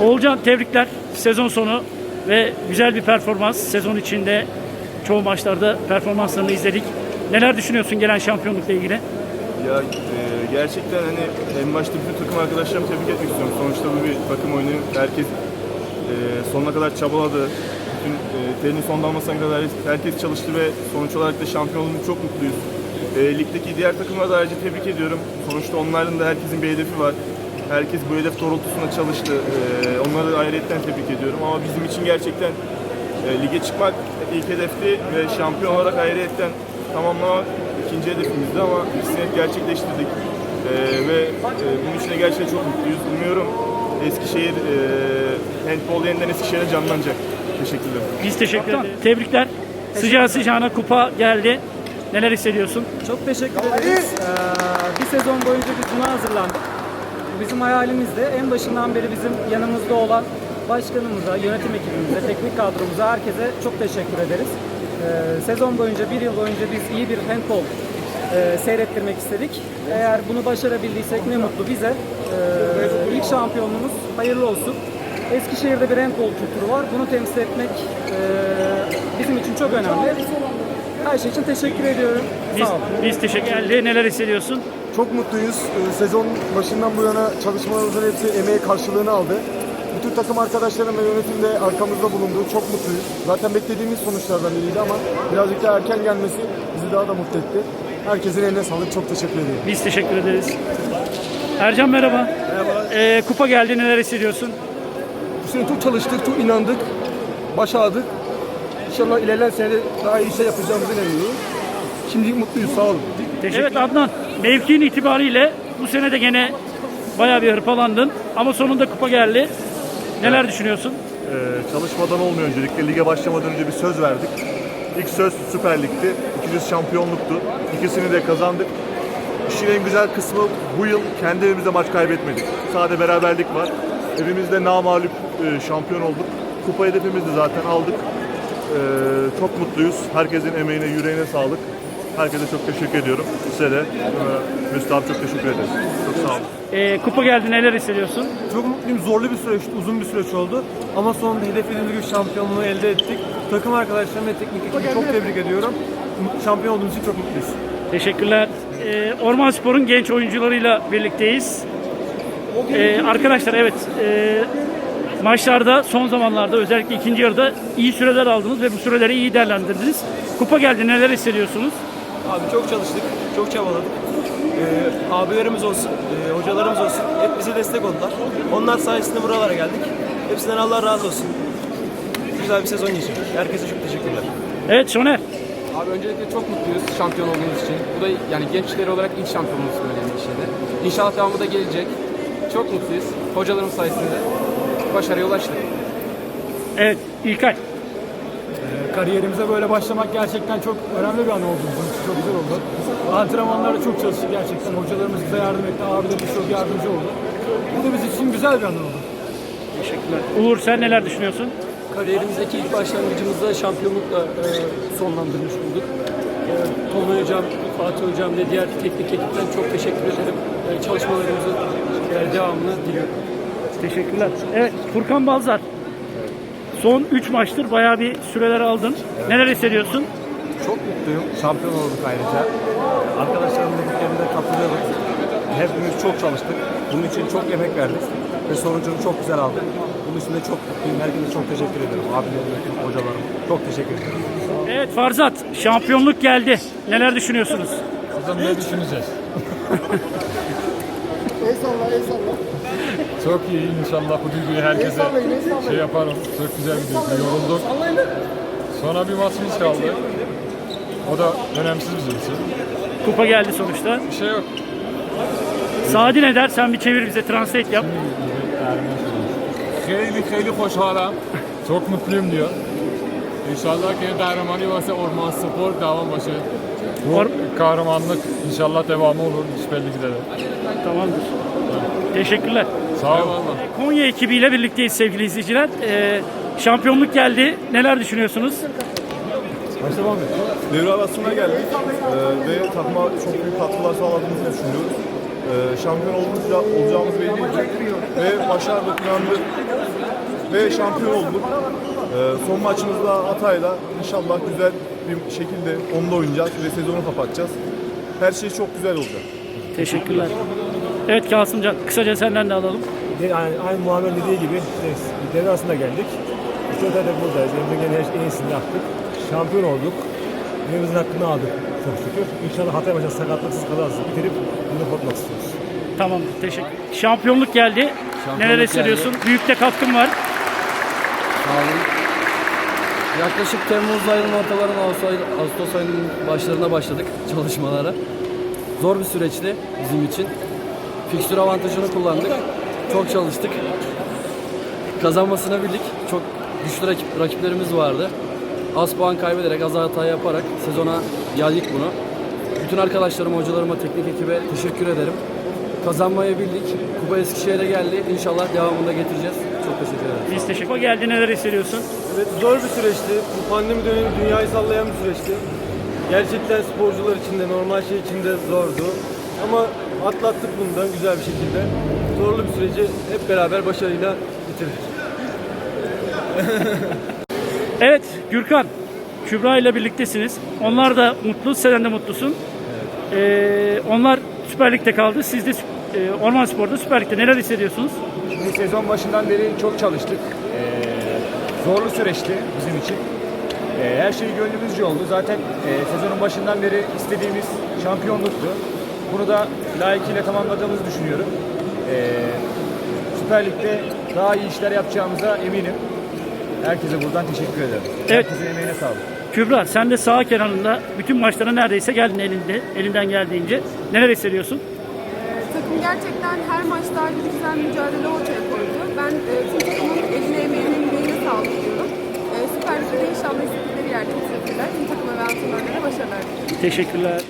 Oğulcan tebrikler. Sezon sonu ve güzel bir performans. Sezon içinde çoğu maçlarda performanslarını izledik. Neler düşünüyorsun gelen şampiyonlukla ilgili? Ya e, gerçekten hani en başta bütün takım arkadaşlarımı tebrik etmek istiyorum. Sonuçta bu bir takım oyunu. Herkes e, sonuna kadar çabaladı. Bütün e, telinin son damlasına kadar herkes çalıştı ve sonuç olarak da şampiyon çok mutluyuz. E, ligdeki diğer takımlara da ayrıca tebrik ediyorum. Sonuçta onların da herkesin bir hedefi var. Herkes bu hedef doğrultusunda çalıştı. E, onları ayrıyetten tebrik ediyorum. Ama bizim için gerçekten e, lige çıkmak ilk hedefti ve şampiyon olarak ayrıyetten tamamlamak ikinci hedefimizdi ama ikisini hep gerçekleştirdik. E, ve e, bunun için de gerçekten çok mutluyuz. Umuyorum Eskişehir e, handball yeniden Eskişehir'e canlanacak. Teşekkürler. Biz teşekkür ederiz. Tebrikler. Sıcağı sıcağına kupa geldi. Neler hissediyorsun? Çok teşekkür ederiz. Ee, bir sezon boyunca biz buna hazırlandık. Bizim hayalimizdi. En başından beri bizim yanımızda olan başkanımıza, yönetim ekibimize, teknik kadromuza, herkese çok teşekkür ederiz. Ee, sezon boyunca, bir yıl boyunca biz iyi bir handball e, seyrettirmek istedik. Eğer bunu başarabildiysek ne mutlu bize. Ee, ilk şampiyonluğumuz hayırlı olsun. Eskişehir'de bir handball kültürü var. Bunu temsil etmek e, bizim için çok önemli. Her şey için teşekkür ediyorum. Biz, Sağ olun. biz teşekkür ederiz. Neler hissediyorsun? Çok mutluyuz. Ee, Sezon başından bu yana çalışmalarımızın hepsi emeği karşılığını aldı. Bütün takım arkadaşlarım ve yönetim de arkamızda bulundu. Çok mutluyuz. Zaten beklediğimiz sonuçlardan biriydi ama birazcık daha erken gelmesi bizi daha da mutlu etti. Herkesin eline sağlık. Çok teşekkür ediyorum. Biz teşekkür ederiz. Ercan merhaba. Merhaba. Ee, kupa geldi. Neler hissediyorsun? Bu sene çok çalıştık, çok inandık, başardık. İnşallah ilerleyen senede daha iyi şey yapacağımıza inanıyorum. Şimdilik mutluyuz, sağ olun. Evet Adnan, mevkiin itibariyle bu sene de gene bayağı bir hırpalandın ama sonunda kupa geldi. Neler düşünüyorsun? Ee, çalışmadan olmuyor öncelikle. Lige başlamadan önce bir söz verdik. İlk söz Süper Lig'ti. İkincisi şampiyonluktu. İkisini de kazandık. İşin en güzel kısmı bu yıl kendi evimizde maç kaybetmedik. Sadece beraberlik var. Evimizde namağlup e, şampiyon olduk. Kupa hedefimizi de zaten aldık. Ee, çok mutluyuz. Herkesin emeğine, yüreğine sağlık. Herkese çok teşekkür ediyorum. Size de e, Müslü abi çok teşekkür ederiz. Çok sağ olun. Ee, kupa geldi. Neler hissediyorsun? Çok mutluyum, zorlu bir süreçti, uzun bir süreç oldu. Ama sonunda hedeflediğimiz gibi şampiyonluğu elde ettik. Takım arkadaşlarım ve teknik ekibi çok tebrik ediyorum. Şampiyon olduğumuz için çok mutluyuz. Teşekkürler. Ee, Orman Spor'un genç oyuncularıyla birlikteyiz. Ee, arkadaşlar evet e, maçlarda son zamanlarda özellikle ikinci yarıda iyi süreler aldınız ve bu süreleri iyi değerlendirdiniz. Kupa geldi. Neler hissediyorsunuz? Abi çok çalıştık, çok çabaladık. Ee, abilerimiz olsun, e, hocalarımız olsun hep bize destek oldular. Onlar sayesinde buralara geldik. Hepsinden Allah razı olsun. Güzel bir sezon geçirdik. Herkese çok teşekkürler. Evet Soner. Abi öncelikle çok mutluyuz şampiyon olduğumuz için. Bu da yani gençleri olarak ilk şampiyonluğumuz böyle bir şeyde. İnşallah devamı da gelecek. Çok mutluyuz. Hocalarım sayesinde başarıya ulaştık. Evet İlkay. Kariyerimize böyle başlamak gerçekten çok önemli bir an oldu bizim için. Çok güzel oldu. Antrenmanlarda çok çalıştık gerçekten. Hocalarımız bize yardım etti. Abilerimiz çok yardımcı oldu. Bu da bizim için güzel bir an oldu. Teşekkürler. Uğur sen neler düşünüyorsun? Kariyerimizdeki ilk başlangıcımızda şampiyonlukla e, sonlandırmış olduk. E, Tolunay Hocam, Fatih Hocam ve diğer teknik ekipten çok teşekkür ederim. E, çalışmalarımızın e, devamını diliyorum. Teşekkürler. Evet Furkan Balzar. Son 3 maçtır bayağı bir süreler aldın. Neler hissediyorsun? Çok mutluyum. Şampiyon olduk ayrıca. Arkadaşlarım dediklerine katılıyorum. Hepimiz çok çalıştık. Bunun için çok emek verdik. Ve sonucunu çok güzel aldık. Bunun için de çok mutluyum. Herkese çok teşekkür ederim. Abilerim, hocalarım. Çok teşekkür ederim. Evet Farzat şampiyonluk geldi. Neler düşünüyorsunuz? Bakalım ne düşüneceğiz? Eyvallah, eyvallah. Çok iyi inşallah bu duyguyu herkese şey yaparım. Çok güzel bir duygu. Yorulduk. Sonra bir maçımız kaldı. O da önemsiz bizim için. Kupa geldi sonuçta. Bir şey yok. Sadi ne der? Sen bir çevir bize translate yap. Hayli hayli خوشحالم. Çok mutluyum diyor. İnşallah ki kahramanı varsa Orman Spor devam başı. Bu Or- kahramanlık inşallah devamı olur Süper Lig'de de. Tamamdır. Teşekkürler. Sağ ol valla. Konya ekibiyle birlikteyiz sevgili izleyiciler. Ee, şampiyonluk geldi. Neler düşünüyorsunuz? Devre arasına geldik Ee, ve takıma çok büyük katkılar sağladığımızı düşünüyoruz. Ee, şampiyon olunca, olacağımız belliydi. Ve başardık, inandık. Ve şampiyon olduk. E, son maçımızda Hatay'la inşallah güzel bir şekilde onda oynayacağız ve sezonu kapatacağız. Her şey çok güzel olacak. Teşekkürler. Evet Kasımcan kısaca senden de alalım. Aynı, aynı Muammer dediği gibi işte devre arasında geldik. İki öte de buradayız. Elimizden gelen en iyisini yaptık. Şampiyon olduk. Evimizin hakkını aldık çok şükür. İnşallah Hatay maçında sakatlıksız kalarız. Bitirip bunu kapatmak istiyoruz. Tamam teşekkür. Şampiyonluk geldi. Neler hissediyorsun? Büyük de katkın var. Sağ olun. Yaklaşık Temmuz ayının ortalarına Ağustos ayının başlarına başladık çalışmalara. Zor bir süreçti bizim için. Fikstür avantajını kullandık. Çok çalıştık. Kazanmasını bildik. Çok güçlü rakip, rakiplerimiz vardı. Az puan kaybederek, az hata yaparak sezona geldik bunu. Bütün arkadaşlarıma, hocalarıma, teknik ekibe teşekkür ederim. Kazanmayı bildik. Kupa Eskişehir'e geldi. İnşallah devamında getireceğiz. Çok teşekkür ederim. Biz teşekkür geldi. Neler hissediyorsun? Evet zor bir süreçti. Bu pandemi dönemi dünyayı sallayan bir süreçti. Gerçekten sporcular için de normal şey için de zordu. Ama atlattık bundan güzel bir şekilde. Zorlu bir süreci hep beraber başarıyla bitirdik. Evet Gürkan. Kübra ile birliktesiniz. Onlar da mutlu, sen de mutlusun. Ee, onlar Süper Lig'de kaldı. Siz de e, Orman Spor'da Süper Lig'de. Neler hissediyorsunuz? Şimdi sezon başından beri çok çalıştık. Ee, zorlu süreçti bizim için. Ee, her şey gönlümüzce oldu. Zaten e, sezonun başından beri istediğimiz şampiyonluktu. Bunu da layıkıyla tamamladığımızı düşünüyorum. Ee, Süper Lig'de daha iyi işler yapacağımıza eminim. Herkese buradan teşekkür ederim. Evet. Herkesin emeğine sağlık. Kübra sen de sağ kenarında bütün maçlara neredeyse geldin elinde, elinden geldiğince. Neler hissediyorsun? Takım gerçekten her maçta bir güzel mücadele ortaya koydu. Ben e, tüm takımın eline emeğine yüreğine sağlık diyorum. E, Süper Lig'de inşallah istedikleri yerde bitirirler. Tüm takıma ve antrenörlere başarılar diliyorum. Teşekkürler.